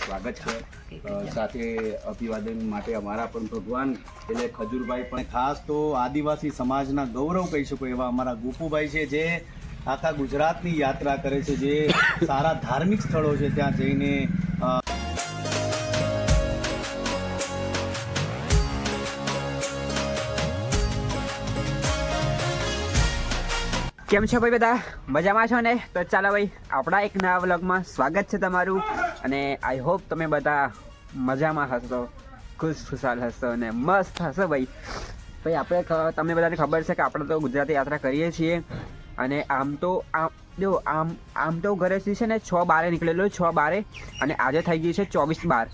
સ્વાગત છે. સાથે અભિવાદન માટે અમારા પણ ભગવાન એટલે ખજૂરભાઈ પણ ખાસ તો આદિવાસી સમાજના ગૌરવ કહી શકો એવા અમારા ગોપુભાઈ છે જે આખા ગુજરાતની યાત્રા કરે છે, જે સારા ધાર્મિક સ્થળો છે ત્યાં જઈને કેમ છો ભાઈ બધા? મજામાં છો ને? તો ચાલો ભાઈ, આપણા એક નવા વ્લોગમાં સ્વાગત છે તમારું. અને આઈ હોપ તમે બધા મજામાં હશો, ખુશ ખુશાલ હશો અને મસ્ત હશો ભાઈ. ભાઈ, આપણે તમને બધાને ખબર છે કે આપણે તો ગુજરાતી યાત્રા કરીએ છીએ. અને આમ તો આમ, જો, આમ આમ તો ઘરેથી છે ને, છ બારે નીકળેલો, છ બારે. અને આજે થઈ ગયું છે ચોવીસ બાર.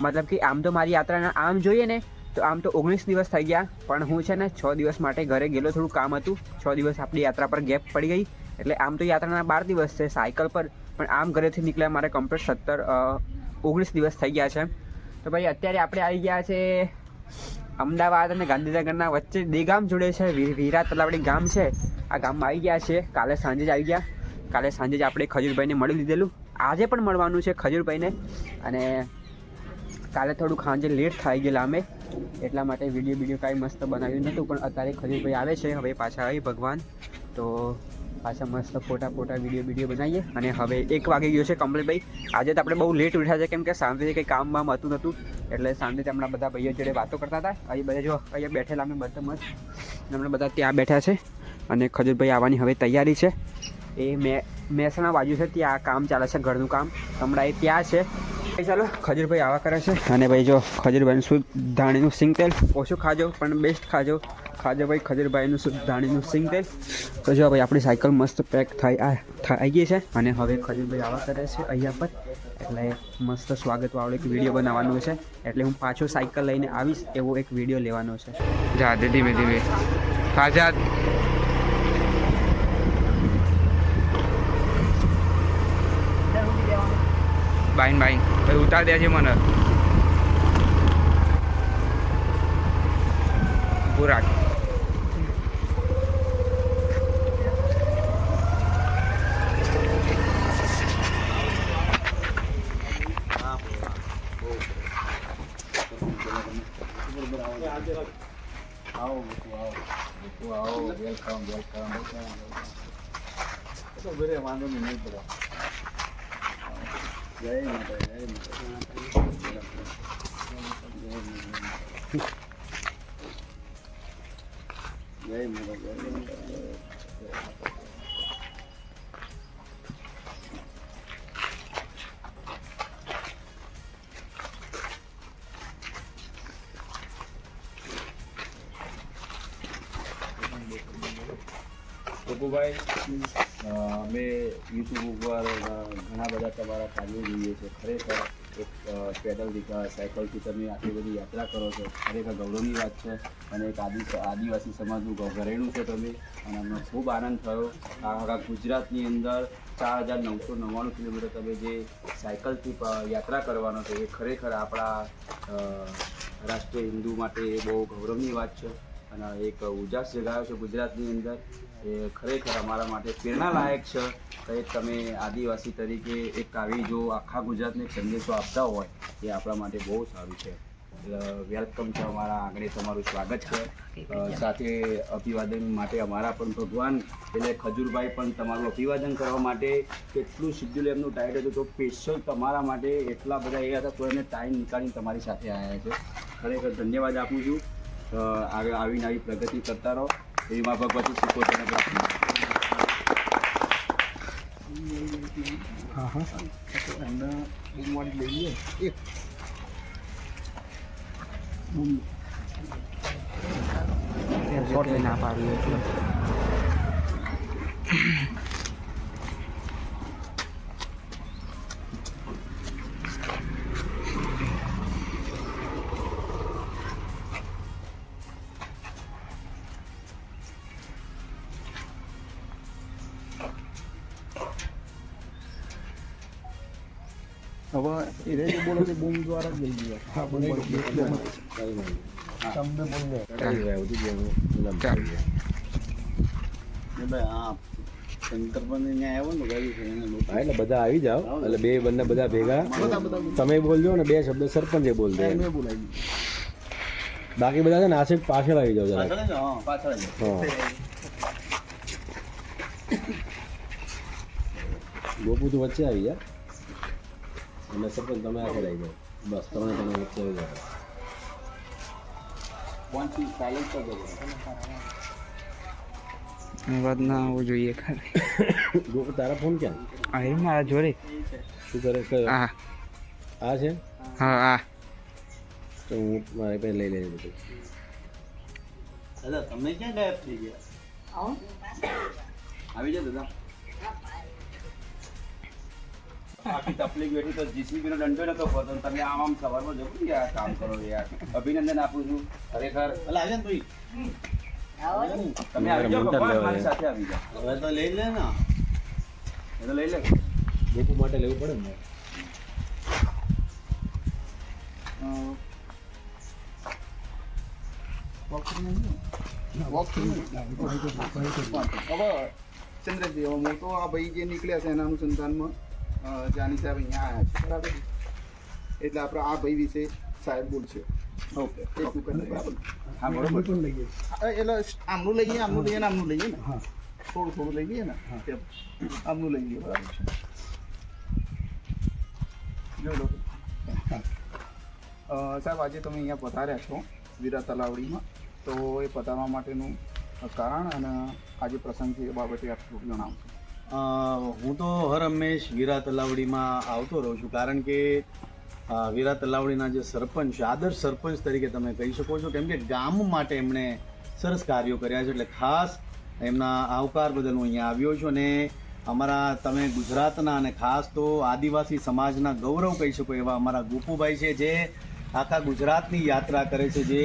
મતલબ કે આમ તો મારી યાત્રાના આમ જોઈએ ને તો આમ તો ઓગણીસ દિવસ થઈ ગયા, પણ હું છે ને છ દિવસ માટે ઘરે ગયેલો, થોડું કામ હતું. છ દિવસ આપણી યાત્રા પર ગેપ પડી ગઈ. એટલે આમ તો યાત્રાના બાર દિવસ છે, સાયકલ પર. પણ આમ ઘરેથી નીકળ્યા મારે કમ્પ્લીટ સત્તર ઓગણીસ દિવસ થઈ ગયા છે. તો ભાઈ, અત્યારે આપણે આવી ગયા છે અમદાવાદ અને ગાંધીનગરના વચ્ચે બે ગામ જોડે છે વીરા તલાવડી ગામ છે. આ ગામમાં આવી ગયા છે. કાલે સાંજે જ આવી ગયા. કાલે સાંજે જ આપણે ખજૂરભાઈને મળી લીધેલું. આજે પણ મળવાનું છે ખજૂરભાઈને. અને કાલે થોડુંક સાંજે લેટ થઈ ગયેલા અમે. એટલા માટે વીડિયો વીડિયો કાંઈ મસ્ત બનાવ્યું નહોતું, પણ અત્યારે ખલીલભાઈ આવે છે, હવે પાછા આવી ભગવાન. તો પાછા મસ્ત ફોટા ફોટા વીડિયો વીડિયો બનાવીએ. અને હવે એક વાગી ગયો છે કમ્પ્લીટ ભાઈ. આજે તો આપણે બહુ લેટ ઉઠ્યા છે, કેમ કે શાંતિથી કંઈ કામ બામ હતું નહોતું. એટલે શાંતિથી હમણાં બધા ભાઈઓ જોડે વાતો કરતા હતા. અહીં બધા જો અહીંયા બેઠેલા, અમે બધા મસ્ત. હમણાં બધા ત્યાં બેઠા છે. અને ખજૂરભાઈ આવવાની હવે તૈયારી છે. એ મે મહેસાણા બાજુ છે, ત્યાં કામ ચાલે છે, ઘરનું કામ. હમણાં એ ત્યાં છે. ચાલો, ખજૂરભાઈ આવા કરે છે. અને ભાઈ, જો, ખજૂરભાઈનું શુદ્ધ ધાણીનું સિંગ તેલ? ઓછું ખાજો, પણ બેસ્ટ ખાજો. ખાજો ભાઈ, ખજૂરભાઈનું શુદ્ધ ધાણીનું સિંગ તેલ? તો જો, ભાઈ, આપણી સાયકલ મસ્ત પેક થઈ થઈ ગઈ છે. અને હવે ખજૂરભાઈ આવા કરે છે અહીંયા પર. એટલે મસ્ત સ્વાગતવાળો એક વીડિયો બનાવવાનો છે. એટલે હું પાછો સાયકલ લઈને આવીશ, એવો એક વીડિયો લેવાનો છે. જા ધીમે ધીમે. આઝાદ બાઈન બાઈન ભાઈ ઉતાર દે છે મને ઊભું રાખ આવો ગોપુ, આવો ગોપુ, આવો વેલકમ વેલકમ વેલકમ તો ઘરે વાંધો નહીં નહીં પડે જય અમે યુટ્યુબ ઉપર ઘણા બધા તમારા કાર્યો જોઈએ છે. ખરેખર એક પેડલ દીકા સાયકલથી તમે આટલી બધી યાત્રા કરો છો. ખરેખર ગૌરવની વાત છે અને એક આદિ, આદિવાસી સમાજનું ઘરેણું છે તમે. અને અમને ખૂબ આનંદ થયો. આખા ગુજરાતની અંદર ચાર હજાર નવસો નવ્વાણું કિલોમીટર તમે જે સાયકલથી યાત્રા કરવાનો છો, એ ખરેખર આપણા રાષ્ટ્રીય હિન્દુ માટે એ બહુ ગૌરવની વાત છે. અને એક ઉજાસ જગાયો છે ગુજરાતની અંદર. એ ખરેખર અમારા માટે પ્રેરણાલાયક છે કે તમે આદિવાસી તરીકે એક આવી જો આખા ગુજરાતને એક સંદેશો આપતા હોય એ આપણા માટે બહુ સારું છે. વેલકમ છે અમારા આંગણે તમારું સ્વાગત છે. સાથે અભિવાદન માટે અમારા પણ ભગવાન એટલે ખજૂરભાઈ પણ તમારું અભિવાદન કરવા માટે કેટલું શિડ્યુલ એમનું ટાઈટ હતું તો સ્પેશિયલ તમારા માટે એટલા બધા એ હતા તો એને ટાઈમ નીકાળીને તમારી સાથે આવ્યા છે. ખરેખર ધન્યવાદ આપું છું. આવીને આવી પ્રગતિ કરતા રહો. એવી મા ભગવતી શીખો તેને પ્રાર્થના શોર્ટ ના પાડ્યું એટલે હવે એ. જે બોલે છે બૂમ દ્વારા જ જઈ ગયા. હા બૂમ ચાલ. હા એટલે બધા આવી જાવ એટલે બે બંને બધા ભેગા. તમે બોલજો ને બે શબ્દ સરપંચે બોલ દે. બાકી બધા છે ને આશિક પાછળ આવી જાઓ જરા પાછળ ગોપુ તું વચ્ચે આવી જા. અને સરપંચ તમે આગળ આવી જાઓ બસ તમે તમે વચ્ચે આવી જાઓ. ફોનથી silent કરી દેજો. અવાજ ના આવવું જોઈએ ખાલી તારા ફોન ક્યાં? આ મારા જોડે. શું કરે? કયો? હા. આ છે? હા આ તો હું મારી પાસે લઈ લેજો બધું. આવી. જાય દાદા. આખી તકલીફ બેઠી તો જીસીબી નો દંડો નતો ખોતો તમે આમ આમ સવારમાં જવું ને યાર કામ કરો યાર. અભિનંદન આપું છું ખરેખર. તમે આવી જાઓ સાથે આવી જાઓ. હવે તો લઈ લે ને. એ તો લઈ લે. ગોપુ માટે લેવું પડે ને. ચંદ્રજી હું તો આ ભાઈ જે નીકળ્યા છે એના અનુસંધાનમાં. જાની સાહેબ અહીંયા આવ્યા છે. બરાબર એટલે આપણે આ ભાઈ વિશે સાહેબ બોલશે. ઓકે. બરાબર. હા બરોબર. એટલે આમનું લઈએ આમનું લઈએ ને આમનું લઈએ ને? થોડું થોડું લઈ લઈએ ને. આમનું લઈ લઈએ બરાબર છે? લો. સાહેબ આજે તમે અહીંયા પધાર્યા છો વીરા તલાવડીમાં. તો એ પધારવા માટેનું કારણ અને આજે પ્રસંગ છે એ બાબતે આપ થોડું જણાવશો. હું તો હર હંમેશ વીરા તલાવડીમાં આવતો રહું છું, કારણ કે વીરા તલાવડીના જે સરપંચ, આદર્શ સરપંચ તરીકે તમે કહી શકો છો, કેમ કે ગામ માટે એમણે સરસ કાર્યો કર્યા છે, એટલે ખાસ એમના આવકાર બદલ હું અહીંયા આવ્યો છું, અને અમારા, તમે ગુજરાતના અને ખાસ તો આદિવાસી સમાજના ગૌરવ કહી શકો એવા અમારા ગોપુભાઈ છે, જે આખા ગુજરાતની યાત્રા કરે છે, જે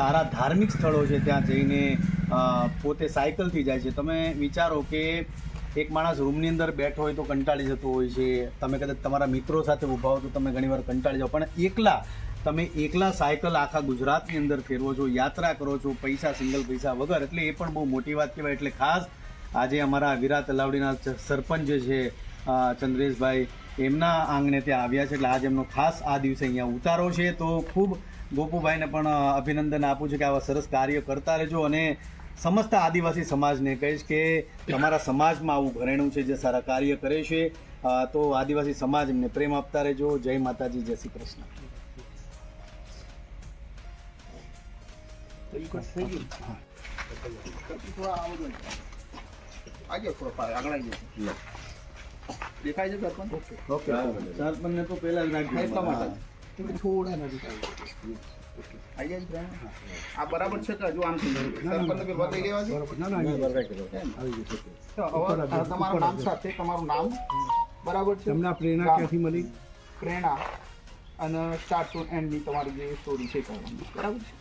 સારા ધાર્મિક સ્થળો છે, ત્યાં જઈને પોતે સાયકલથી જાય છે. તમે વિચારો કે એક માણસ રૂમની અંદર બેઠો હોય તો કંટાળી જતો હોય છે. તમે કદાચ તમારા મિત્રો સાથે ઊભા હો તો તમે ઘણીવાર કંટાળી જાઓ. પણ એકલા, તમે એકલા સાયકલ આખા ગુજરાતની અંદર ફેરવો છો, યાત્રા કરો છો, પૈસા, સિંગલ પૈસા વગર, એટલે એ પણ બહુ મોટી વાત કહેવાય. એટલે ખાસ આજે અમારા વિરા તલાવડીના સરપંચ છે ચંદ્રેશભાઈ, એમના આંગણે ત્યાં આવ્યા છે. એટલે આજ એમનો ખાસ આ દિવસે અહીંયા ઉતારો છે. તો ખૂબ ગોપુભાઈને પણ અભિનંદન આપું છું કે આવા સરસ કાર્ય કરતા રહેજો. અને સમસ્ત આદિવાસી સમાજને કહીશ કે તમારા સમાજમાં આવું ઘરેણું છે જે સારા કાર્ય કરે છે તો આદિવાસી સમાજ એમને પ્રેમ આપતા રહેજો. જય માતાજી જય શ્રી કૃષ્ણ. દેખાય છે સરપંચ ઓકે સરપંચને તો પહેલા જ થોડા નજીક આવી આવી જાય છે આ બરાબર છે કે હજુ આમ થઈ ગયું? સરપંચ બી બતાવી ગયા છે. તો હવે તમારું નામ સાથે તમારું નામ? બરાબર છે? તમને પ્રેરણા ક્યાંથી મળી? પ્રેરણા અને સ્ટાર્ટ ટુ એન્ડની તમારી જે સ્ટોરી છે કહેવાની બરાબર છે?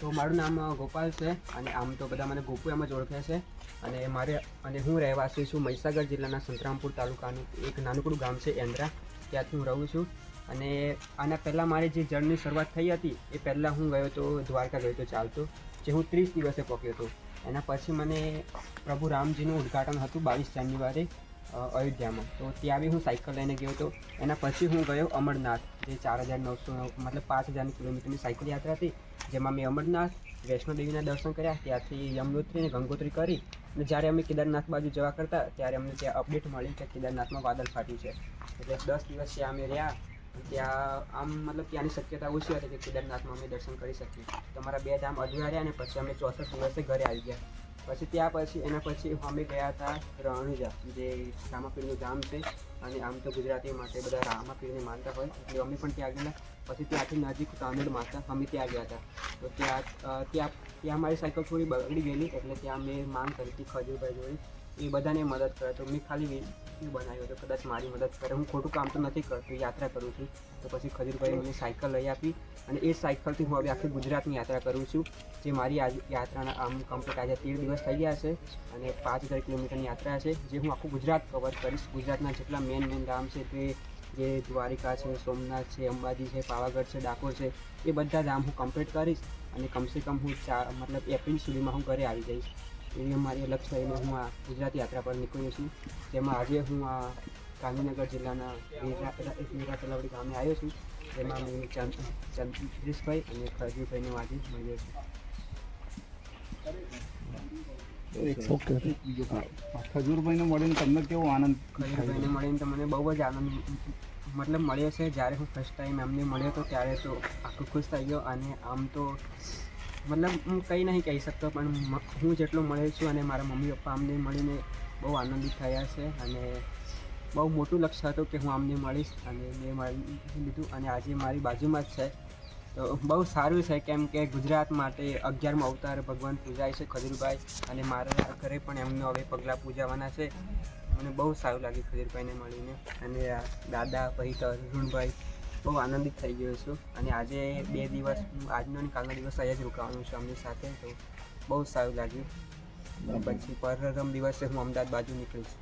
તો મારું નામ ગોપાલ છે અને આમ તો બધા મને ગોપુ એમ જ ઓળખે છે. અને મારે અને હું રહેવાસી છું મહીસાગર જિલ્લાના સંતરામપુર તાલુકાનું એક નાનકડું ગામ છે એન્દ્રા ત્યાંથી હું રહું છું. અને આના પહેલાં મારી જે જર્ની શરૂઆત થઈ હતી, એ પહેલાં હું ગયો હતો દ્વારકા ગયો હતો ચાલતો, જે હું ત્રીસ દિવસે પહોંચ્યો હતો. એના પછી મને પ્રભુ રામજીનું ઉદ્ઘાટન હતું બાવીસ જાન્યુઆરી અયોધ્યામાં. તો ત્યાં બી હું સાયકલ લઈને ગયો હતો. એના પછી હું ગયો અમરનાથ, જે ચાર હજાર નવસો મતલબ પાંચ હજારની કિલોમીટરની સાયકલ યાત્રા હતી, જેમાં મેં અમરનાથ વૈષ્ણોદેવીના દર્શન કર્યા, ત્યાંથી યમનોત્રી અને ગંગોત્રી કરી. અને જ્યારે અમે કેદારનાથ બાજુ જવા કરતા, ત્યારે અમને ત્યાં અપડેટ મળી કે કેદારનાથમાં વાદળ ફાટ્યું છે. એટલે દસ દિવસ ત્યાં અમે રહ્યા. ત્યાં આમ મતલબ ત્યાંની શક્યતા ઓછી હતી કે કેદારનાથમાં અમે દર્શન કરી શકીએ. તો અમારા બે ધામ અધૂરા અને પછી અમે ચોસઠ દિવસે ઘરે આવી ગયા. પછી ત્યાં પછી એના પછી અમે ગયા હતા રણુજા, જે રામાપીરનું ધામ છે. અને આમ તો ગુજરાતી માટે બધા રામાપીરને માનતા હોય, એટલે અમે પણ ત્યાં ગયેલા. પછી ત્યાંથી નજીક તાંદડ માતા અમે ત્યાં ગયા હતા. તો ત્યાં ત્યાં ત્યાં મારી સાયકલ થોડી બગડી ગયેલી, એટલે ત્યાં મેં માંગ કરી હતી ખજૂરભાઈ જોડે. એ બધાને મદદ કરે. તો મેં ખાલી વીડિયો બનાવ્યો હતો? કદાચ મારી મદદ કરે. હું ખોટું કામ તો નથી કરતો, યાત્રા કરું છું. તો પછી ખજૂરભાઈ મને સાયકલ લઈ આપી અને એ સાયકલથી હું હવે આખી ગુજરાતની યાત્રા કરું છું, જે મારી યાત્રાના આમ કમ્પ્લીટ આજે તેર દિવસ થઈ ગયા છે અને પાંચ હજાર કિલોમીટરની યાત્રા છે, જે હું આખું ગુજરાત કવર કરીશ. ગુજરાતના જેટલા મેન મેન ગામ છે તે જે દ્વારિકા છે, સોમનાથ છે, અંબાજી છે, પાવાગઢ છે, ડાકોર છે, એ બધા ગામ હું કમ્પ્લીટ કરીશ અને કમસે કમ હું મતલબ એપ્રિલ સુધીમાં હું ઘરે આવી જઈશ. એવી મારી લક્ષ્ય લઈને હું આ ગુજરાત યાત્રા પર નીકળ્યો છું. તેમાં આજે હું આ ગાંધીનગર જિલ્લાના વીરા તલાવડી ગામે આવ્યો છું. જેમાં હું ચંદ ચંદ્રેશભાઈ અને ખરજીભાઈને હું આજે મળ્યો છું. ખજૂરભાઈને મળીને તમને કેવો આનંદ ખજૂરભાઈને મળીને તો મને બહુ જ આનંદ મતલબ મળ્યો છે. જ્યારે હું ફર્સ્ટ ટાઈમ એમને મળ્યો હતો ત્યારે તો આખું ખુશ થઈ ગયો અને આમ તો મતલબ હું કંઈ નહીં કહી શકતો, પણ હું જેટલો મળ્યો છું અને મારા મમ્મી પપ્પા અમને મળીને બહુ આનંદિત થયા છે અને બહુ મોટું લક્ષ્ય હતું કે હું આમને મળીશ અને મેં મળી લીધું અને આજે મારી બાજુમાં જ છે. તો બહુ સારું છે કેમ કે ગુજરાત માટે અગિયારમાં અવતાર ભગવાન પૂજાય છે ખજીરભાઈ અને મારા ઘરે પણ એમનો હવે પગલાં પૂજાવાના છે. મને બહુ સારું લાગ્યું ખજીરભાઈને મળીને અને દાદા, ભાઈ તરુણભાઈ બહુ આનંદિત થઈ ગયો છું. અને આજે બે દિવસ આજનો અને કાલનો દિવસ અહીંયા જ રોકાવાનું છે અમની સાથે તો બહુ સારું લાગ્યું. પછી પરમ દિવસે હું અમદાવાદ બાજુ નીકળીશ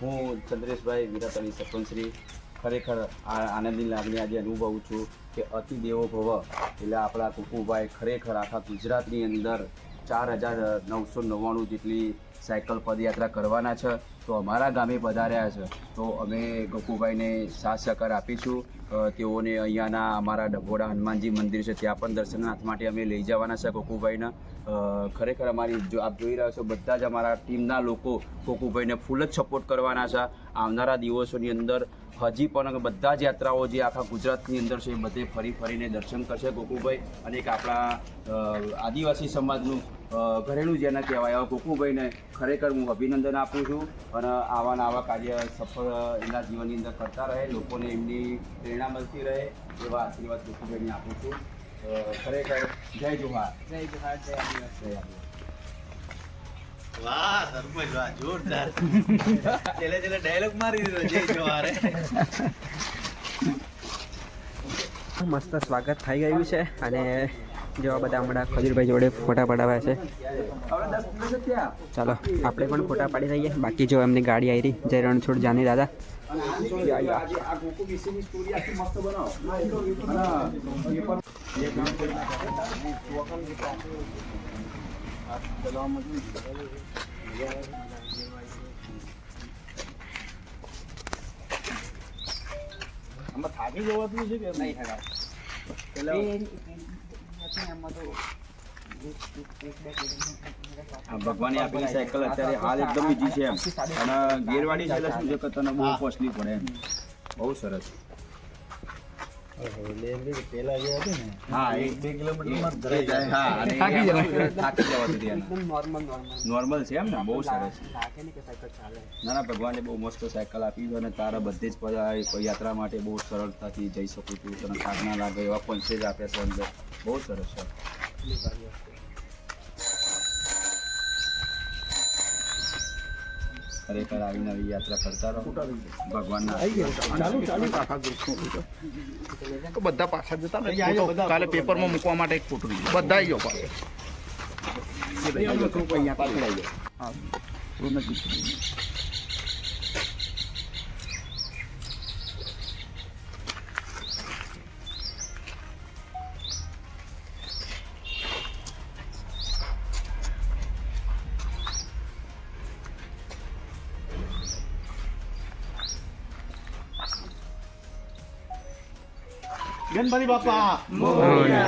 હું ચંદ્રેશભાઈ વિરાતળી સરપંચશ્રી ખરેખર આ આનંદની લાગણી આજે અનુભવું છું કે અતિ દેવો ભવ. એટલે આપણા કુકુભાઈ ખરેખર આખા ગુજરાતની અંદર ચાર હજાર નવસો નવ્વાણું જેટલી સાયકલ પદયાત્રા કરવાના છે. તો અમારા ગામે પધાર્યા છે. તો અમે ગોકુભાઈને સાથ સહકાર આપીશું. તેઓને અહીંયાના અમારા ડભોડા હનુમાનજી મંદિર છે, ત્યાં પણ દર્શનાર્થ માટે અમે લઈ જવાના છે ગોકુભાઈને. ખરેખર અમારી જો આપ જોઈ રહ્યા છો બધા જ અમારા ટીમના લોકો ગોકુભાઈને ફૂલ જ સપોર્ટ કરવાના છે. આવનારા દિવસોની અંદર હજી પણ બધા જ યાત્રાઓ જે આખા ગુજરાતની અંદર છે એ બધે ફરી ફરીને દર્શન કરશે ગોકુભાઈ અને એક આપણા આદિવાસી સમાજનું અ, ઘરેણું જેને કહેવાય. એવા ગોકુભાઈને ખરેખર હું અભિનંદન આપું છું અને આવા આવા કાર્ય સફળ એના જીવનની અંદર કરતા રહે લોકોને એમની પ્રેરણા મળતી રહે એવા આશીર્વાદ ગોકુભાઈને આપું છું. ખરેખર જય જોહાર. જય જોહાર જય આદિવાસી. જય વાહ સરપંચ વાહ જોરદાર. છેલ્લે છેલ્લે ડાયલોગ મારી દીધો જય જવારે મસ્ત સ્વાગત થઈ ગયું છે અને જેવા બધા હમણાં ખજૂરભાઈ જોડે ફોટા પડાવ્યા છે. ચાલો આપણે પણ ફોટા પાડી દઈએ. બાકી જો એમની ગાડી આવી રહી જય રણછોડ જાની દાદા. આમાં થાકી જવાતું છે કે નહીં પેલા આ ભગવાને આપેલી સાયકલ અત્યારે હાલ એકદમ બીજી છે એમ. અને ગેરવાડી છે એટલે શું છે કે તને બહુ કોસ્ટલી પડે એમ. બહુ સરસ. નોર્મલ છે એમ ને? બહુ સરસ. ને, ના ભગવાને બહુ મસ્ત સાયકલ આપી છે અને તારા બધે જ યાત્રા માટે બહુ સરળતાથી જઈ શકું છું. તને થાક ના લાગે એવા પંચેજ આપે છે અંદર. બહુ સરસ છે. ખરેખર આવી નવી યાત્રા કરતા રહો ભગવાનના તો બધા પાછા જતા ને બધા કાલે પેપરમાં મૂકવા માટે એક ફોટો બધા આવી ગયો પાછો गणपती बाप्पा मोरया